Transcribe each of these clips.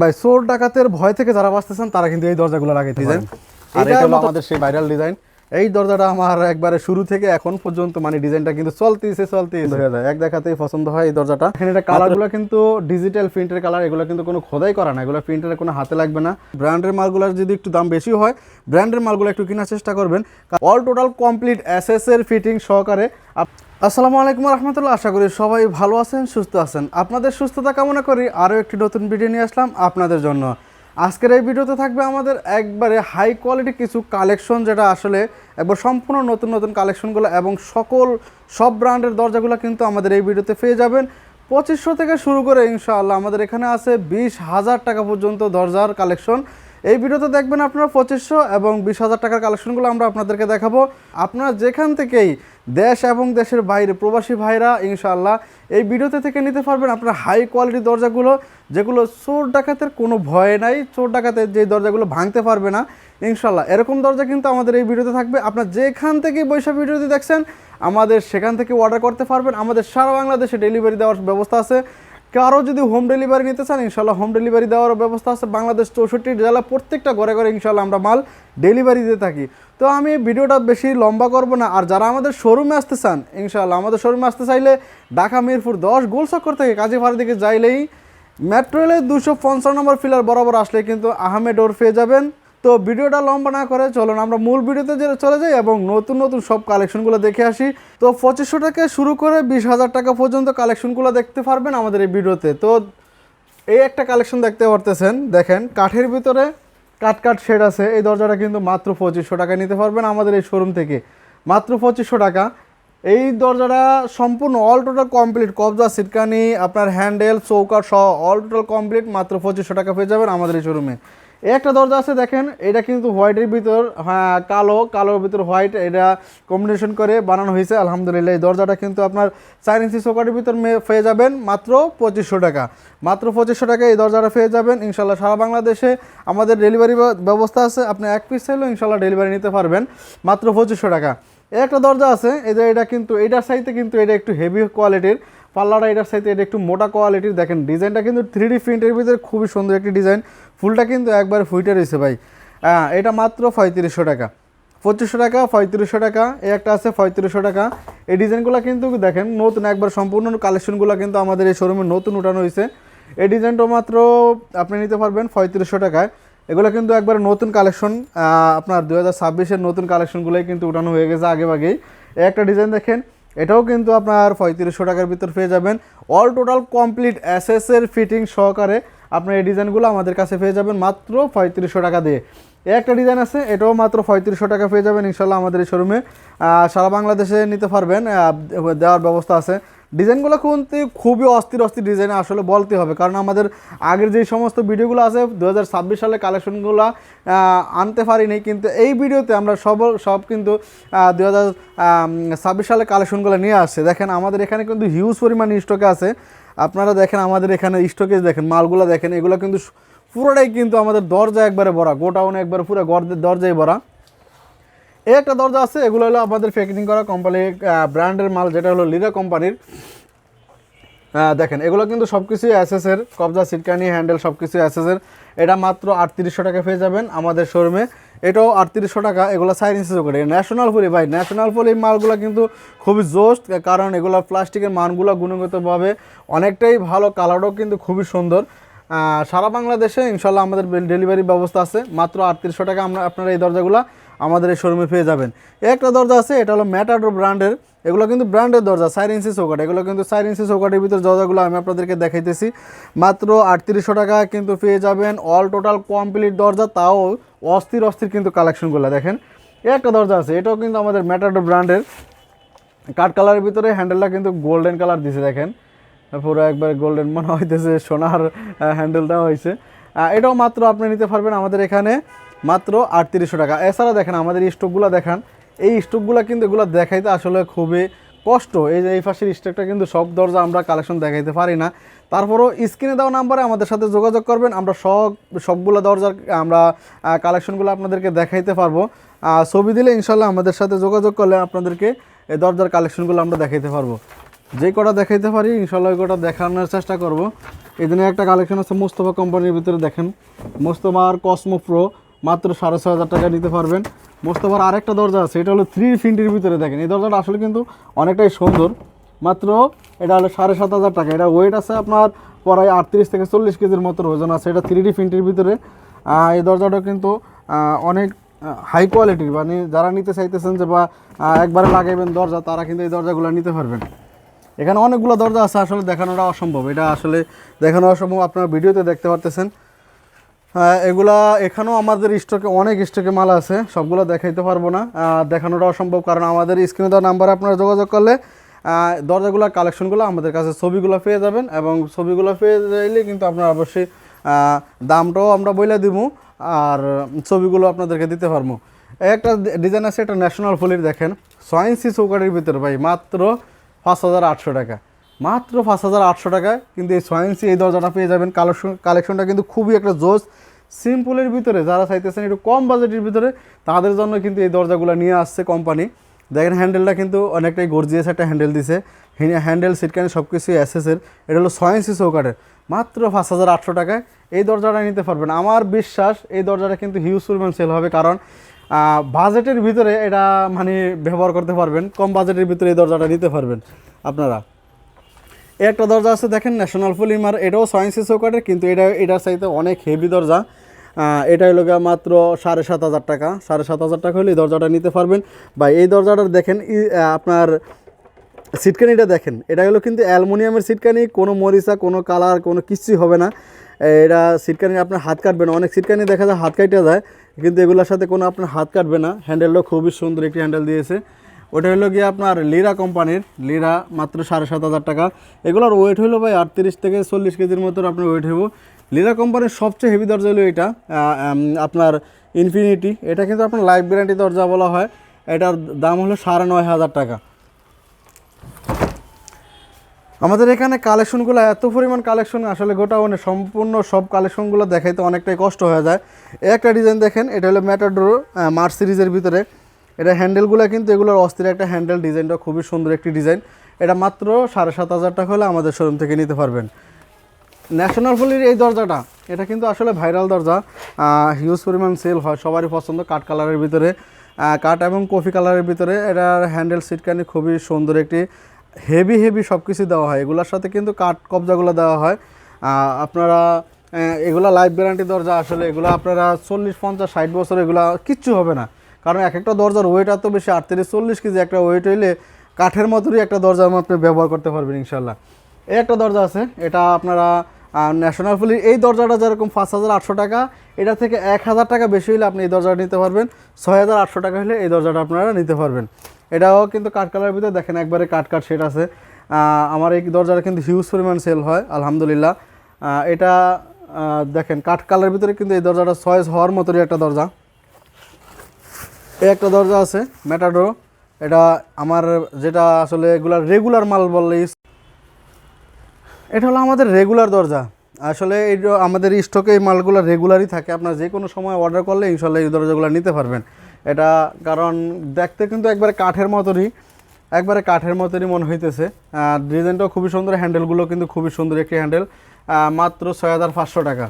ভাই চোর ডাকাতের ভয় থেকে যারা বাঁচতেছেন তারা কিন্তু এই দরজাগুলো লাগাইতে পারেন। আর এটা হলো আমাদের সেই ভাইরাল ডিজাইন এই দরজাটা আমার একবারে শুরু থেকে এখন পর্যন্ত মানে ডিজাইনটা কিন্তু চলতেছে চলতেছে। হয়ে যায় এক দেখাতেই পছন্দ হয় এই দরজাটা। এখানে এটা কালারগুলো কিন্তু ডিজিটাল প্রিন্টের কালার এগুলো কিন্তু কোনো খোদাই করা না। এগুলো প্রিন্টের কোনো হাতে লাগবে না। ব্র্যান্ডের মালগুলোর যদি একটু দাম বেশি হয় ব্র্যান্ডের মালগুলো একটু কেনার চেষ্টা করবেন। অল টোটাল কমপ্লিট এসএস এর ফিটিং সহকারে আসসালামু আলাইকুম রহমতুল্লাহ, আশা করি সবাই ভালো আছেন, সুস্থ আছেন। আপনাদের সুস্থতা কামনা করি, আরও একটি নতুন ভিডিও নিয়ে আসলাম আপনাদের জন্য। আজকের এই ভিডিওতে থাকবে আমাদের একবারে হাই কোয়ালিটি কিছু কালেকশন যেটা আসলে একবার সম্পূর্ণ নতুন নতুন কালেকশনগুলো এবং সকল সব ব্র্যান্ডের দরজাগুলো কিন্তু আমাদের এই ভিডিওতে পেয়ে যাবেন। পঁচিশশো থেকে শুরু করে ইনশাআল্লাহ আমাদের এখানে আছে বিশ হাজার টাকা পর্যন্ত দরজার কালেকশন এই ভিডিওতে দেখবেন আপনারা পঁচিশশো এবং বিশ হাজার টাকার কালেকশনগুলো আমরা আপনাদেরকে দেখাবো। আপনারা যেখান থেকেই দেশ এবং দেশের বাইরে প্রবাসী ভাইরা ইনশাআল্লাহ এই ভিডিওতে থেকে নিতে পারবেন আপনার হাই কোয়ালিটির দরজাগুলো, যেগুলো চোর ডাকাতের কোনো ভয় নাই। চোর ডাকাতের যে দরজাগুলো ভাঙতে পারবে না ইনশাল্লাহ এরকম দরজা কিন্তু আমাদের এই ভিডিওতে থাকবে। আপনার যেখান থেকে বৈশাখ ভিডিওতে দেখছেন, আমাদের সেখান থেকে অর্ডার করতে পারবেন। আমাদের সারা বাংলাদেশে ডেলিভারি দেওয়ার ব্যবস্থা আছে। কারও যদি হোম ডেলিভারি নিতে চান, ইনশাল্লাহ হোম ডেলিভারি দেওয়ার ব্যবস্থা আছে। বাংলাদেশ চৌষট্টি জেলা প্রত্যেকটা ঘরে ঘরে ইনশাল্লাহ আমরা মাল ডেলিভারি দিয়ে থাকি। তো আমি ভিডিওটা বেশি লম্বা করব না। আর যারা আমাদের শোরুমে আসতে চান, ইনশাল্লাহ আমাদের শোরুমে আসতে চাইলে ঢাকা, মিরপুর দশ গোলচক্কর থেকে কাজী কাজীপাড়া দিকে যাইলেই মেট্রো রেলের দুশো পঞ্চান্ন নম্বর ফিলার বরাবর আসলে কিন্তু আহমেদ ওর পেয়ে যাবেন। তো ভিডিওটা লম্বা না করে চলুন, আমরা মূল ভিডিওতে যে চলে যাই এবং নতুন নতুন সব কালেকশনগুলো দেখে আসি। তো পঁচিশশো টাকা শুরু করে বিশ হাজার টাকা পর্যন্ত কালেকশনগুলো দেখতে পারবেন আমাদের এই ভিডিওতে। তো এই একটা কালেকশন দেখতে পারতেছেন, দেখেন, কাঠের ভিতরে কাট কাট শেড আছে, এই দরজাটা কিন্তু মাত্র পঁচিশশো টাকা নিতে পারবেন আমাদের এই শোরুম থেকে। মাত্র পঁচিশশো টাকা। এই দরজাটা সম্পূর্ণ অল টোটাল কমপ্লিট কবজা, সিটকানি, আপনার হ্যান্ডেল চৌকাট সহ অল টোটাল কমপ্লিট মাত্র পঁচিশশো টাকা পেয়ে যাবেন আমাদের এই শোরুমে একটা দরজা আছে, দেখেন, এটা কিন্তু হোয়াইটের ভিতর হ্যাঁ কালো, কালোর ভিতর হোয়াইট, এটা কম্বিনেশন করে বানানো হয়েছে, আলহামদুলিল্লাহ। এই দরজাটা কিন্তু আপনার চার ইঞ্চি চৌকাটের ভিতর পেয়ে যাবেন মাত্র পঁচিশশো টাকা। মাত্র পঁচিশশো টাকা এই দরজাটা পেয়ে যাবেন ইনশাল্লাহ সারা বাংলাদেশে আমাদের ডেলিভারি ব্যবস্থা আছে, আপনি এক পিস চাইলেও ইনশাল্লাহ ডেলিভারি নিতে পারবেন, মাত্র পঁচিশশো টাকা। একটা দরজা আছে, এই যে এটা কিন্তু, এটার সাইতে কিন্তু এটা একটু হেভি কোয়ালিটির পাল্লাটা এটার সাইতে এটা একটু মোটা কোয়ালিটির দেখেন, ডিজাইনটা কিন্তু থ্রি ডি প্রিন্টের ভিতরে খুবই সুন্দর একটি ডিজাইন। ফুলটা কিন্তু একবার ফুইটে রয়েছে ভাই। হ্যাঁ এটা মাত্র পঁয়ত্রিশশো টাকা। পঁচিশশো টাকা, পঁয়ত্রিশশো টাকা এই একটা আছে পঁয়ত্রিশশো টাকা। এই ডিজাইনগুলো কিন্তু দেখেন, নতুন একবার সম্পূর্ণ কালেকশনগুলো কিন্তু আমাদের এই শোরুমে নতুন উঠানো হয়েছে। এই ডিজাইনটা মাত্র আপনি নিতে পারবেন পঁয়ত্রিশশো টাকায়। এগুলো কিন্তু একবার নতুন কালেকশন আপনার দু হাজার ছাব্বিশের নতুন কালেকশনগুলোই কিন্তু উঠানো হয়ে গেছে আগে আগেই এই একটা ডিজাইন দেখেন এটাও কিন্তু আপনার পঁয়ত্রিশশো টাকার ভিতর পেয়ে যাবেন। অল টোটাল কমপ্লিট অ্যাসেসের ফিটিং সহকারে আপনার এই ডিজাইনগুলো আমাদের কাছে পেয়ে যাবেন মাত্র পঁয়ত্রিশশো টাকা দিয়ে। একটা ডিজাইন আছে, এটাও মাত্র পঁয়ত্রিশশো টাকা পেয়ে যাবেন ইনশাল্লাহ আমাদের এই শোরুমে সারা বাংলাদেশে নিতে পারবেন দেওয়ার ব্যবস্থা আছে। ডিজাইনগুলো কিন্তু খুবই অস্থির অস্থির ডিজাইন আসলে বলতে হবে। কারণ আমাদের আগের যে সমস্ত ভিডিওগুলো আছে দু হাজার ছাব্বিশ সালে কালেকশনগুলো আনতে পারিনি। কিন্তু এই ভিডিওতে আমরা সব সব কিন্তু দু হাজার ছাব্বিশ সালে কালেকশনগুলো নিয়ে আসছে। দেখেন, আমাদের এখানে কিন্তু হিউজ পরিমাণ স্টকে আছে। আপনারা দেখেন, আমাদের এখানে স্টকে দেখেন, মালগুলো দেখেন, এগুলো কিন্তু পুরোটাই কিন্তু আমাদের দরজা একবারে ভরা গোটাউন একবারে পুরো গর্দের দরজায় ভরা। এই একটা দরজা আছে, এগুলো হলো আমাদের প্যাকেজিং করা কোম্পানি ব্র্যান্ডের মাল, যেটা হলো লিরা কোম্পানির দেখেন, এগুলো কিন্তু সব কিছুই অ্যাসেসের কবজা সিটকানি হ্যান্ডেল সব কিছুই অ্যাসেসের এটা মাত্র আটত্রিশশো টাকা পেয়ে যাবেন আমাদের শোরুমে এটাও আটত্রিশশো টাকা, এগুলো সাইড করে ন্যাশনাল পলি ভাই ন্যাশনাল পলি মালগুলো কিন্তু খুবই জোস্ট, কারণ এগুলো প্লাস্টিকের মানগুলো গুণগতভাবে অনেকটাই ভালো কালারও কিন্তু খুবই সুন্দর। সারা বাংলাদেশে ইনশাল্লাহ আমাদের ডেলিভারি ব্যবস্থা আছে। মাত্র আটত্রিশশো টাকা আমরা আপনারা এই দরজাগুলো আমাদের এই শোরুমে পেয়ে যাবেন। একটা দরজা আছে, এটা হলো ম্যাটাডোর ব্র্যান্ডের এগুলো কিন্তু ব্র্যান্ডের দরজা চার ইঞ্চি চৌকাট এগুলো কিন্তু চার ইঞ্চি চৌকাটের ভিতর দরজাগুলো আমি আপনাদেরকে দেখাইতেছি। মাত্র আটত্রিশশো টাকা কিন্তু পেয়ে যাবেন অল টোটাল কমপ্লিট দরজা, তাও অস্থির অস্থির কিন্তু কালেকশনগুলো দেখেন, একটা দরজা আছে, এটাও কিন্তু আমাদের ম্যাটাডোর ব্র্যান্ডের কাঠ কালারের ভিতরে হ্যান্ডেলটা কিন্তু গোল্ডেন কালার দিছে, দেখেন। পুরো একবার গোল্ডেন মনে হইতেছে, সোনার হ্যান্ডেলটা হয়েছে এটাও মাত্র আপনি নিতে পারবেন আমাদের এখানে। মাত্র আটত্রিশশো টাকা। এছাড়া দেখেন আমাদের এই স্টকগুলো দেখান, এই স্টকগুলো কিন্তু এগুলো দেখাইতে আসলে খুবই কষ্ট। এই যে এই পাশের স্টকটা কিন্তু সব দরজা আমরা কালেকশন দেখাইতে পারি না। তারপরও স্ক্রিনে দেওয়া নাম্বারে আমাদের সাথে যোগাযোগ করবেন, আমরা সব, সবগুলো দরজার, আমরা কালেকশনগুলো আপনাদেরকে দেখাইতে পারব। ছবি দিলে ইনশাল্লাহ আমাদের সাথে যোগাযোগ করলে আপনাদেরকে এই দরজার কালেকশনগুলো আমরা দেখাইতে পারব। যে কটা দেখাইতে পারি, ইনশাল্লাহ ওই কটা দেখানোর চেষ্টা করব। এই একটা কালেকশন আছে মোস্তফা কোম্পানির ভিতরে দেখেন মোস্তফার কসমো প্রো মাত্র সাড়ে ছয় হাজার টাকা নিতে পারবেন। মোস্তফার আরেকটা দরজা আছে, এটা হলো থ্রি ফিনটির ভিতরে দেখেন। এই দরজাটা আসলে কিন্তু অনেকটাই সুন্দর। মাত্র এটা হলো সাড়ে সাত হাজার টাকা। এটা ওয়েট আছে আপনার প্রায় আটত্রিশ থেকে চল্লিশ কেজির মতো ওজন আছে। এটা থ্রি ডি ফিনটির ভিতরে। এই দরজাটা কিন্তু অনেক হাই কোয়ালিটির মানে যারা নিতে চাইতেছেন যে বা একবারে লাগাইবেন দরজা, তারা কিন্তু এই দরজাগুলো নিতে পারবেন। এখানে অনেকগুলো দরজা আছে আসলে দেখানোটা অসম্ভব। এটা আসলে দেখানো অসম্ভব। আপনারা ভিডিওতে দেখতে পারতেছেন। আহ, এগুলা এখানেও আমাদের স্টকে অনেক স্টকে মাল আছে সবগুলো দেখাইতে পারব না। দেখানোটা অসম্ভব কারণ আমাদের স্ক্রিনে দেওয়া নাম্বারে আপনারা যোগাযোগ করলে আহ, দরজাগুলোর কালেকশনগুলো আমাদের কাছে ছবিগুলো পেয়ে যাবেন এবং ছবিগুলো পেয়ে যাইলে কিন্তু আপনারা অবশ্যই দামটাও আমরা বইলে দিব আর ছবিগুলো আপনাদেরকে দিতে পারব। একটা ডিজাইন আছে এটা ন্যাশনাল ফুলির দেখেন সয়েন্সি চৌকাটির ভিতরে ভাই মাত্র পাঁচ হাজার আটশো টাকা। মাত্র পাঁচ হাজার আটশো টাকায় কিন্তু এই সয়েন্সি এই দরজাটা পেয়ে যাবেন। কালেকশন, কালেকশনটা কিন্তু খুবই একটা জোস। সিম্পলের ভিতরে যারা চাইতেছেন একটু কম বাজেটের ভিতরে, তাদের জন্য কিন্তু এই দরজাগুলো নিয়ে আসছে কোম্পানি দেখেন হ্যান্ডেলটা কিন্তু অনেকটাই গর্জিয়াস একটা হ্যান্ডেল দিছে। হ্যান্ডেল সিটকানি সব কিছুই অ্যাসেসের এটা হলো সয়েন্সি চৌকাটের মাত্র পাঁচ হাজার আটশো টাকায় এই দরজাটা নিতে পারবেন। আমার বিশ্বাস এই দরজাটা কিন্তু হিউজ পরিমাণ সেল হবে কারণ বাজেটের ভিতরে এটা মানে ব্যবহার করতে পারবেন। কম বাজেটের ভিতরে এই দরজাটা নিতে পারবেন আপনারা। একটা দরজা আছে, দেখেন ন্যাশনাল পলিমার এটাও সয়েন্সি চৌকাটের কিন্তু এটা, এটার চাইতে অনেক হেভি দরজা। এটা হলো গিয়ে মাত্র সাড়ে সাত হাজার টাকা। সাড়ে সাত হাজার টাকা হলে এই দরজাটা নিতে পারবেন। বা এই দরজাটার দেখেন আপনার সিটকানিটা দেখেন। এটা হলো কিন্তু অ্যালুমিনিয়ামের সিটকানি, কোনো মরিচা, কোনো কালার, কোনো কিছুই হবে না। এটা সিটকানি আপনার হাত কাটবে না। অনেক সিটকানি দেখা যায় হাত কাটা যায়, কিন্তু এগুলোর সাথে কোনো আপনার হাত কাটবে না। হ্যান্ডেলটাও খুবই সুন্দর একটি হ্যান্ডেল দিয়েছে। ওটা হলো গিয়ে আপনার লিরা কোম্পানির লিরা মাত্র সাড়ে সাত হাজার টাকা। এগুলোর ওয়েট হলো ভাই আটত্রিশ থেকে চল্লিশ কেজির মতো আপনার ওয়েট হইব। লিরা কোম্পানির সবচেয়ে হেভি দরজা হলো এটা আপনার ইনফিনিটি এটা কিন্তু আপনার লাইফ গ্যারান্টি দরজা বলা হয়। এটার দাম হলো সাড়ে নয় হাজার টাকা। আমাদের এখানে কালেকশনগুলো এত পরিমাণ কালেকশন আসলে গোটা মানে সম্পূর্ণ সব কালেকশনগুলো দেখাইতে অনেকটাই কষ্ট হয়ে যায়। একটা ডিজাইন দেখেন, এটা হলো ম্যাটাডোর মার্চ সিরিজের ভিতরে। এটা হ্যান্ডেলগুলো কিন্তু এগুলোর অস্থির একটা হ্যান্ডেল, ডিজাইনটা খুবই সুন্দর একটি ডিজাইন। এটা মাত্র সাড়ে সাত হাজার টাকা হলে আমাদের শোরুম থেকে নিতে পারবেন। ন্যাশনাল ফুলির এই দরজাটা, এটা কিন্তু আসলে ভাইরাল দরজা। হিউজ পরিমাণ সেল হয়, সবারই পছন্দ কাঠ কালারের ভিতরে। কাঠ এবং কফি কালারের ভিতরে, এটার হ্যান্ডেল সিটকানি খুবই সুন্দর একটি। হেভি হেভি সব কিছু দেওয়া হয়। এগুলোর সাথে কিন্তু কাঠ কবজাগুলো দেওয়া হয়। আপনারা এগুলা লাইফ গ্যারান্টি দরজা আসলে এগুলো আপনারা চল্লিশ, পঞ্চাশ, ষাট বছর এগুলো কিচ্ছু হবে না। কারণ এক একটা দরজার ওয়েট এত বেশি, আটত্রিশ, চল্লিশ কেজি একটা ওয়েট হইলে কাঠের মতোই একটা দরজা আপনি ব্যবহার করতে পারবেন ইনশাল্লাহ এই একটা দরজা আছে, এটা আপনারা ন্যাশনাল ফুলির এই দরজাটা যেরকম পাঁচ হাজার আটশো টাকা, এটা থেকে এক হাজার টাকা বেশি হলে আপনি এই দরজাটা নিতে পারবেন। ছয় হাজার আটশো টাকা হলে এই দরজাটা আপনারা নিতে পারবেন। এটাও কিন্তু কাঠ কালারের ভিতরে দেখেন একবারে কাঠ কাঠ সেট আছে। আমার এই দরজাটা কিন্তু হিউজ পরিমাণ সেল হয়, আলহামদুলিল্লাহ। এটা দেখেন কাঠ কালারের ভিতরে কিন্তু এই দরজাটা চয়েস হওয়ার মতোই একটা দরজা। এই একটা দরজা আছে ম্যাটাডো এটা আমার যেটা আসলে এগুলার রেগুলার মাল বললে এটা হলো আমাদের রেগুলার দরজা। আসলে এই আমাদের স্টকে এই মালগুলো রেগুলারই থাকে। আপনার যে কোনো সময় অর্ডার করলে ইনশাল্লাহ এই দরজাগুলো নিতে পারবেন। এটা কারণ দেখতে কিন্তু একবারে কাঠের মতনই, একবারে কাঠের মতনই মনে হইতেছে। ডিজাইনটাও খুবই সুন্দর হ্যান্ডেলগুলো কিন্তু খুবই সুন্দর একটি হ্যান্ডেল মাত্র ছয় হাজার পাঁচশো টাকা।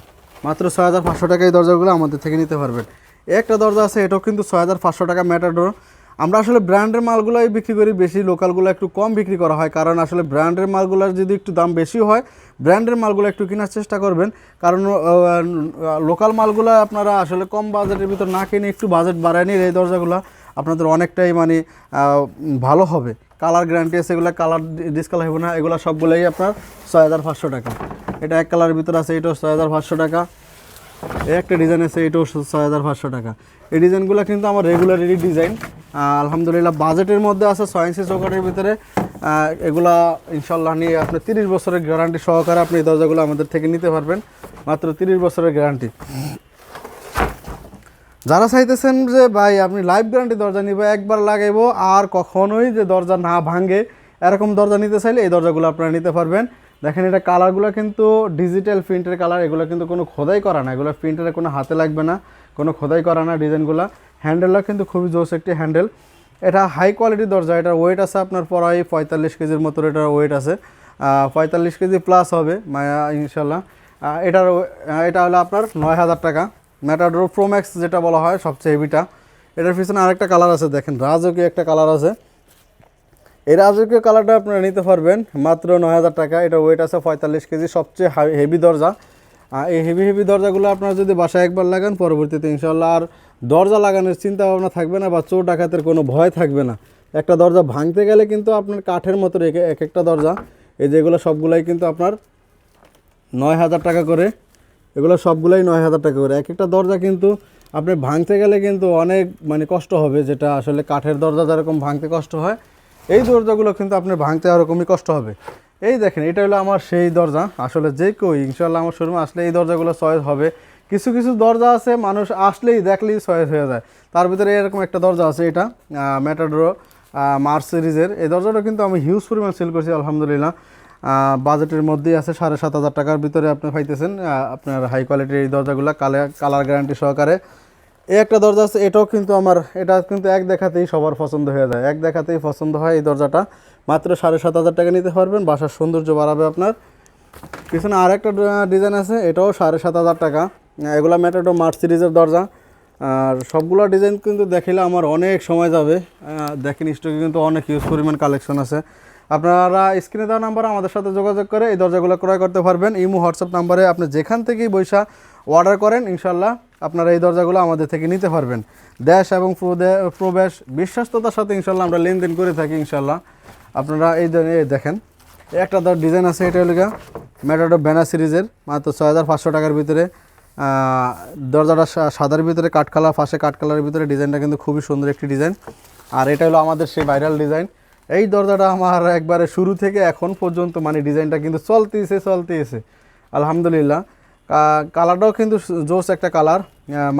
মাত্র ছয় হাজার পাঁচশো টাকা এই দরজাগুলো আমাদের থেকে নিতে পারবেন। একটা দরজা আছে, এটাও কিন্তু ছয় হাজার পাঁচশো টাকা ম্যাটাডোর আমরা আসলে ব্র্যান্ডের মালগুলোই বিক্রি করি, বেশি লোকালগুলো একটু কম বিক্রি করা হয়, কারণ আসলে ব্র্যান্ডের মালগুলোর যদি একটু দাম বেশি হয়, ব্র্যান্ডের মালগুলো একটু কেনার চেষ্টা করবেন। কারণ লোকাল মালগুলো আপনারা আসলে কম বাজেটের ভিতর না কিনে একটু বাজেট বাড়ায় নিয়ে এই দরজাগুলো আপনাদের অনেকটাই মানে ভালো হবে। কালার গ্যারান্টি আছে এগুলো কালার ডিসকালার হবে না, এগুলো সবগুলোই আপনার ছয় হাজার পাঁচশো টাকা। এটা এক কালারের ভিতরে আছে, এটাও ছয় হাজার পাঁচশো টাকা। এই একটা ডিজাইন আছে, এটাও ছয় হাজার পাঁচশো টাকা। এই ডিজাইনগুলো কিন্তু আমার রেগুলারই ডিজাইন আলহামদুলিল্লাহ বাজেটের মধ্যে আছে, ছয় ইঞ্চি চৌকাটের ভিতরে। এগুলা ইনশাল্লাহ নিয়ে আপনি তিরিশ বছরের গ্যারান্টি সহকারে আপনি এই দরজাগুলো আমাদের থেকে নিতে পারবেন, মাত্র তিরিশ বছরের গ্যারান্টি যারা চাইতেছেন যে, ভাই, আপনি লাইফ গ্যারান্টি দরজা নিবে, একবার লাগাইবো, আর কখনোই যে দরজা না ভাঙে, এরকম দরজা নিতে চাইলে এই দরজাগুলো আপনারা নিতে পারবেন। দেখেন, এটা কালারগুলো কিন্তু ডিজিটাল প্রিন্টের কালার, এগুলো কিন্তু কোনো খোদাই করা না। এগুলো প্রিন্টারে কোনো হাতে লাগবে না, কোনো খোদাই করা না ডিজাইনগুলো। হ্যান্ডেলটা কিন্তু খুবই জোস একটি হ্যান্ডেল এটা হাই কোয়ালিটির দরজা, এটার ওয়েট আছে আপনার প্রায় পঁয়তাল্লিশ কেজির মতো এটার ওয়েট আছে। পঁয়তাল্লিশ কেজি প্লাস হবে ইনশাল্লাহ এটার এটা হলো আপনার নয় হাজার টাকা। ম্যাটাডোর প্রোম্যাক্স যেটা বলা হয়, সবচেয়ে হেভিটা এটার পিছনে আরেকটা কালার আছে, দেখেন, রাজকীয় একটা কালার আছে। এই রাজকীয় কালারটা আপনারা নিতে পারবেন, মাত্র নয় হাজার টাকা। এটা ওয়েট আছে পঁয়তাল্লিশ কেজি, সবচেয়ে হেভি দরজা। এই হেভি হেভি দরজাগুলো আপনারা যদি বাসায় একবার লাগান, পরবর্তীতে ইনশাল্লাহ আর দরজা লাগানোর চিন্তা ভাবনা থাকবে না বা চোর ডাকাতের কোনো ভয় থাকবে না। একটা দরজা ভাঙতে গেলে কিন্তু আপনার কাঠের মতো রেখে এক একটা দরজা, এই যেগুলো সবগুলাই কিন্তু আপনার নয় হাজার টাকা করে, এগুলো সবগুলাই নয় হাজার টাকা করে। এক একটা দরজা কিন্তু আপনি ভাঙতে গেলে কিন্তু অনেক মানে কষ্ট হবে, যেটা আসলে কাঠের দরজা যেরকম ভাঙতে কষ্ট হয় এই দরজাগুলো কিন্তু আপনার ভাঙতে ওরকমই কষ্ট হবে। এই দেখেন, এটা হলো আমার সেই দরজা। আসলে যে কেউ ইনশাল্লাহ আমার শোরুমে আসলে এই দরজাগুলো চয়েস হবে। কিছু কিছু দরজা আছে, মানুষ আসলেই দেখলেই চয়েস হয়ে যায়। তার ভিতরে এরকম একটা দরজা আছে এটা ম্যাটাডোরো মার্চ সিরিজের এই দরজাটা কিন্তু আমি হিউজ পরিমাণ সেল করছি, আলহামদুলিল্লাহ। বাজেটের মধ্যেই আছে, সাড়ে সাত হাজার টাকার ভিতরে আপনি পাইতেছেন আপনার হাই কোয়ালিটির এই দরজাগুলো কালার গ্যারান্টি সহকারে। এই একটা দরজা আছে, এটাও কিন্তু আমার, এটা কিন্তু এক দেখাতেই সবার পছন্দ হয়ে যায়। এক দেখাতেই পছন্দ হয় এই দরজাটা। মাত্র সাড়ে সাত হাজার টাকা নিতে পারবেন, বাসার সৌন্দর্য বাড়াবে আপনার। পিছনে আর একটা ডিজাইন আছে, এটাও সাড়ে সাত হাজার টাকা। এগুলা ম্যাটাডো মার্চ সিরিজের দরজা। আর সবগুলো ডিজাইন কিন্তু দেখিলে আমার অনেক সময় যাবে। দেখেন স্টকে কিন্তু অনেক ইউজ পরিমাণ কালেকশন আছে। আপনারা স্ক্রিনে দেওয়া নাম্বারে আমাদের সাথে যোগাযোগ করে এই দরজাগুলো ক্রয় করতে পারবেন। ইমো হোয়াটসঅ্যাপ নাম্বারে আপনি যেখান থেকেই বৈশা অর্ডার করেন ইনশাল্লাহ আপনারা এই দরজাগুলো আমাদের থেকে নিতে পারবেন। দেশ এবং প্রবেশ, বিশ্বস্ততার সাথে ইনশাল্লাহ আমরা লেনদেন করে থাকি ইনশাল্লাহ। আপনারা এই দেখেন, একটা দর ডিজাইন আছে, এটা হলো ম্যাটাডো ব্যানার সিরিজের, মাত্র ছয় হাজার পাঁচশো টাকার ভিতরে। দরজাটা সাদার ভিতরে, কাঠ কালার ফাঁসে কাঠ কালারের ভিতরে, ডিজাইনটা কিন্তু খুবই সুন্দর একটি ডিজাইন। আর এটা হলো আমাদের সেই ভাইরাল ডিজাইন। এই দরজাটা আমার একবারে শুরু থেকে এখন পর্যন্ত মানে ডিজাইনটা কিন্তু চলতেছে চলতেছে। আলহামদুলিল্লাহ। কালারটাও কিন্তু জোস একটা কালার।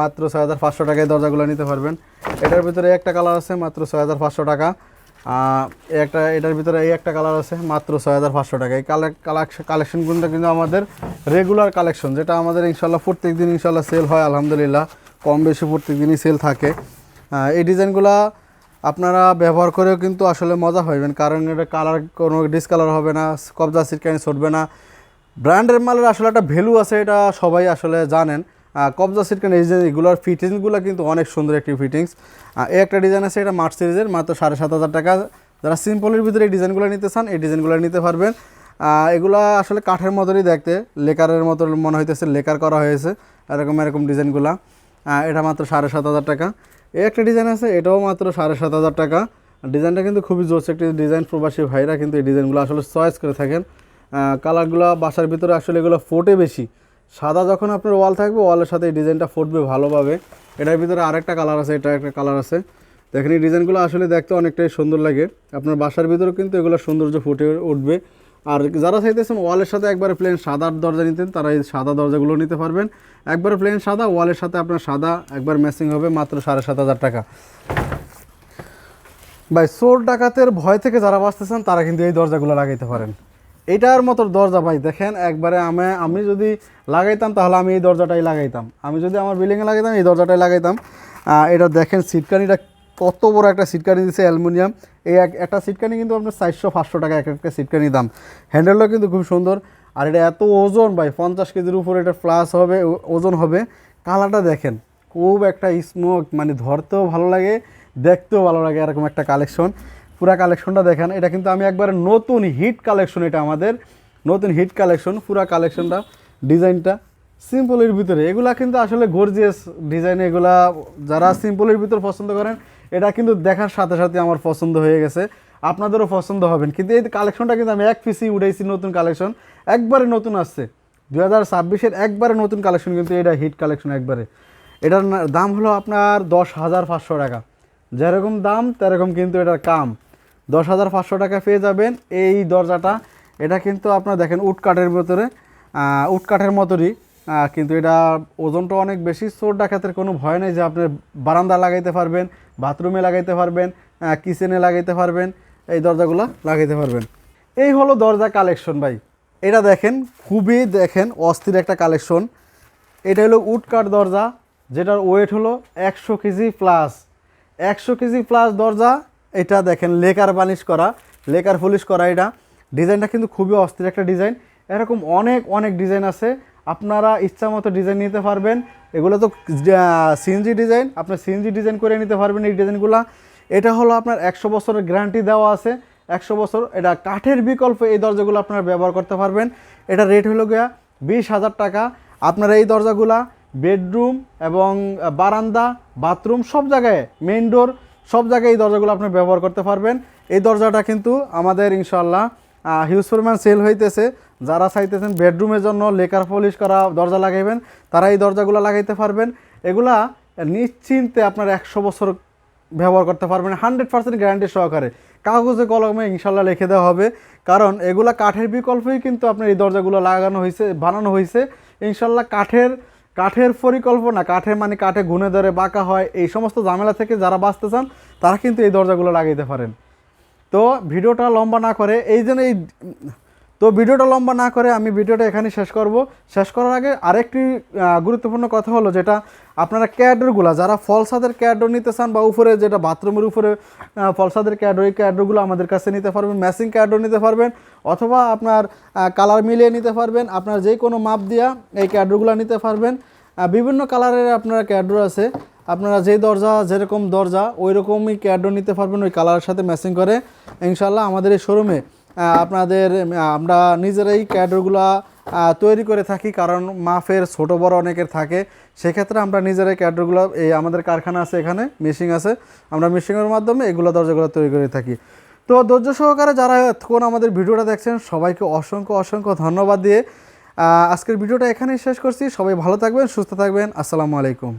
মাত্র ছয় হাজার পাঁচশো টাকায় দরজাগুলো নিতে পারবেন। এটার ভিতরে একটা কালার আছে, মাত্র ছয় হাজার পাঁচশো টাকা। একটা, এটার ভিতরে এই একটা কালার আছে, মাত্র ছয় হাজার পাঁচশো টাকা। এই কালেক কালেকশনগুলো কিন্তু আমাদের রেগুলার কালেকশন যেটা আমাদের ইনশাল্লাহ প্রত্যেক দিন ইনশাল্লাহ সেল হয়, আলহামদুলিল্লাহ। কম বেশি প্রত্যেক দিনই সেল থাকে এই ডিজাইনগুলা আপনারা ব্যবহার করেও কিন্তু আসলে মজা হইবেন কারণ এটা কালার কোনো ডিসকালার হবে না, কবজা সিটকানি ছুটবে না। ব্র্যান্ডের মালের আসলে একটা ভ্যালু আছে, এটা সবাই আসলে জানেন। কবজা সিটকানি এই যে এগুলোর ফিটিংসগুলো কিন্তু অনেক সুন্দর একটি ফিটিংস এই একটা ডিজাইন আছে, এটা মার্চ সিরিজের মাত্র সাড়ে সাত হাজার টাকা। যারা সিম্পলের ভিতরে এই ডিজাইনগুলো নিতে চান, এই ডিজাইনগুলো নিতে পারবেন। এগুলা আসলে কাঠের মতনই দেখতে, লেকারের মতো মনে হইতেছে, লেকার করা হয়েছে, এরকম এরকম ডিজাইনগুলা এটা মাত্র সাড়ে সাত হাজার টাকা। এই একটা ডিজাইন আছে, এটাও মাত্র সাড়ে সাত হাজার টাকা। ডিজাইনটা কিন্তু খুবই জোস, একটি ডিজাইন প্রবাসী ভাইরা কিন্তু এই ডিজাইনগুলো আসলে চয়েস করে থাকেন। কালারগুলো বাসার ভিতরে আসলে এগুলো ফোটে বেশি। সাদা যখন আপনার ওয়াল থাকবে, ওয়ালের সাথে এই ডিজাইনটা ফুটবে ভালোভাবে। এটার ভিতরে আরেকটা কালার আছে, এটা একটা কালার আছে। দেখেন, এই ডিজাইনগুলো আসলে দেখতে অনেকটাই সুন্দর লাগে। আপনার বাসার ভিতরেও কিন্তু এগুলো সৌন্দর্য ফুটে উঠবে। আর যারা চাইতেছেন ওয়ালের সাথে একবারে প্লেন সাদার দরজা নিতেন, তারা এই সাদা দরজাগুলো নিতে পারবেন। একবার প্লেন সাদা, ওয়ালের সাথে আপনার সাদা, একবার ম্যাচিং হবে মাত্র সাড়ে সাত হাজার টাকা। ভাই, চোর ডাকাতের ভয় থেকে যারা বাঁচতেছেন তারা কিন্তু এই দরজাগুলো লাগাইতে পারেন। এটার মতো দরজা ভাই, দেখেন একবারে আমি আমি যদি লাগাইতাম তাহলে আমি এই দরজাটাই লাগাইতাম। আমি যদি আমার বিল্ডিংয়ে লাগাইতাম, এই দরজাটাই লাগাইতাম। এটা দেখেন সিটকানিটা কত বড় একটা সিটকানি দিচ্ছে অ্যালুমিনিয়াম। এই এক, একটা সিটকানি কিন্তু আপনার চারশো, পাঁচশো টাকা এক একটা সিটকানি দাম। হ্যান্ডেলটাও কিন্তু খুব সুন্দর। আর এটা এত ওজন ভাই, পঞ্চাশ কেজির উপর এটা প্লাস হবে ওজন হবে। কালারটা দেখেন, খুব একটা স্মোক মানে ধরতেও ভালো লাগে, দেখতেও ভালো লাগে এরকম একটা কালেকশন পুরা কালেকশনটা দেখেন, এটা কিন্তু আমি একবারে নতুন হিট কালেকশন এটা আমাদের। নতুন হিট কালেকশন পুরা কালেকশনটা, ডিজাইনটা সিম্পলের ভিতরে। এগুলা কিন্তু আসলে গর্জিয়াস ডিজাইন এগুলা যারা সিম্পলের ভিতর পছন্দ করেন, এটা কিন্তু দেখার সাথে সাথে আমার পছন্দ হয়ে গেছে। আপনাদেরও পছন্দ হবেন। কিন্তু এই কালেকশনটা কিন্তু আমি এক পিসি উঠাইছি নতুন কালেকশন একবারে নতুন আসছে। দু হাজার ছাব্বিশের একবারে নতুন কালেকশন কিন্তু এটা হিট কালেকশন একবারে। এটার দাম হলো আপনার দশ হাজার পাঁচশো টাকা। যেরকম দাম, তেরকম কিন্তু এটার কাম। দশ হাজার পাঁচশো টাকা পেয়ে যাবেন এই দরজাটা। এটা কিন্তু আপনার দেখেন উড কাঠের ভেতরে। আহ, উড কাঠের মতোরই। কিন্তু এটা ওজনটা অনেক বেশি। চোর ডাকাতের কোনো ভয় নেই যে আপনি বারান্দা লাগাইতে পারবেন বাথরুমে লাগাইতে পারবেন কিচেনে লাগাইতে পারবেন এই দরজাগুলো লাগাইতে পারবেন। এই হলো দরজা কালেকশন ভাই। এটা দেখেন খুবই দেখেন অস্থির একটা কালেকশন এটা হলো উডকাঠ দরজা যেটার ওয়েট হলো একশো কেজি প্লাস একশো কেজি প্লাস দরজা এটা দেখেন, লেকার বানিশ করা, লেকার পলিশ করা এটা। ডিজাইনটা কিন্তু খুবই অস্থির একটা ডিজাইন। এরকম অনেক অনেক ডিজাইন আছে। আপনারা ইচ্ছা মতো ডিজাইন নিতে পারবেন। এগুলো তো সিএনজি ডিজাইন। আপনার সিএনজি ডিজাইন করে নিতে পারবেন এই ডিজাইনগুলো। এটা হলো আপনার একশো বছরের গ্যারান্টি দেওয়া আছে। একশো বছর, এটা কাঠের বিকল্প এই দরজাগুলো আপনারা ব্যবহার করতে পারবেন। এটা রেট হলো গিয়া বিশ হাজার টাকা। আপনারা এই দরজাগুলা বেডরুম এবং বারান্দা বাথরুম সব জায়গায় মেইন ডোর সব জায়গায় এই দরজাগুলো আপনি ব্যবহার করতে পারবেন। এই দরজাটা কিন্তু আমাদের ইনশাল্লাহ হিউজ পরিমাণ সেল হইতেছে। যারা চাইতেছেন বেডরুমের জন্য লেকার পলিশ করা দরজা লাগাইবেন, তারা এই দরজাগুলো লাগাইতে পারবেন। এগুলা নিশ্চিন্তে আপনার একশো বছর ব্যবহার করতে পারবেন হান্ড্রেড পার্সেন্ট গ্যারান্টি সহকারে। কাগজে কলমে ইনশাল্লাহ লিখে দেওয়া হবে। কারণ এগুলা কাঠের বিকল্পই কিন্তু আপনার এই দরজাগুলো লাগানো হয়েছে বানানো হয়েছে ইনশাল্লাহ কাঠের কাঠের পরিকল্পনা কাঠে মানে কাঠে গুনে ধরে বাঁকা হয়, এই সমস্ত ঝামেলা থেকে যারা বাঁচতে চান, তারা কিন্তু এই দরজাগুলো লাগাইতে পারেন। তো ভিডিওটা লম্বা না করে, এই জন্য এই তো ভিডিওটা লম্বা না করে আমি ভিডিওটা এখানে শেষ করব। শেষ করার আগে আরেকটি গুরুত্বপূর্ণ কথা হলো যেটা আপনারা ক্যাডরগুলো, যারা ফলসাদের ক্যাডর নিতে চান বা উপরে যেটা বাথরুমের উপরে ফলসাদের ক্যাডর, এই ক্যাডরগুলো আমাদের কাছে নিতে পারবেন, ম্যাচিং ক্যাডর নিতে পারবেন, অথবা আপনার কালার মিলিয়ে নিতে পারবেন, আপনার যে কোনো মাপ দিয়া এই ক্যাডরগুলো নিতে পারবেন। বিভিন্ন কালারের আপনার ক্যাডর আছে, আপনারা যে দরজা, যেরকম দরজা ওই রকমই ক্যাডর নিতে পারবেন, ওই কালারের সাথে ম্যাচিং করে। ইনশাল্লাহ আমাদের এই শোরুমে আপনাদের আমরা নিজেরাই ক্যাডরগুলা তৈরি করে থাকি, কারণ মাফের ছোট বড় অনেকের থাকে। সেক্ষেত্রে আমরা নিজেরাই ক্যাডরগুলো, এই আমাদের কারখানা আছে এখানে, মেশিন আছে, আমরা মেশিনের মাধ্যমে এগুলো দরজাগুলো তৈরি করে থাকি। তো ধৈর্য সহকারে যারা এতক্ষণ আমাদের ভিডিওটা দেখছেন, সবাইকে অসংখ্য অসংখ্য ধন্যবাদ দিয়ে আজকের ভিডিওটা এখানেই শেষ করছি। সবাই ভালো থাকবেন, সুস্থ থাকবেন। আসসালামু আলাইকুম।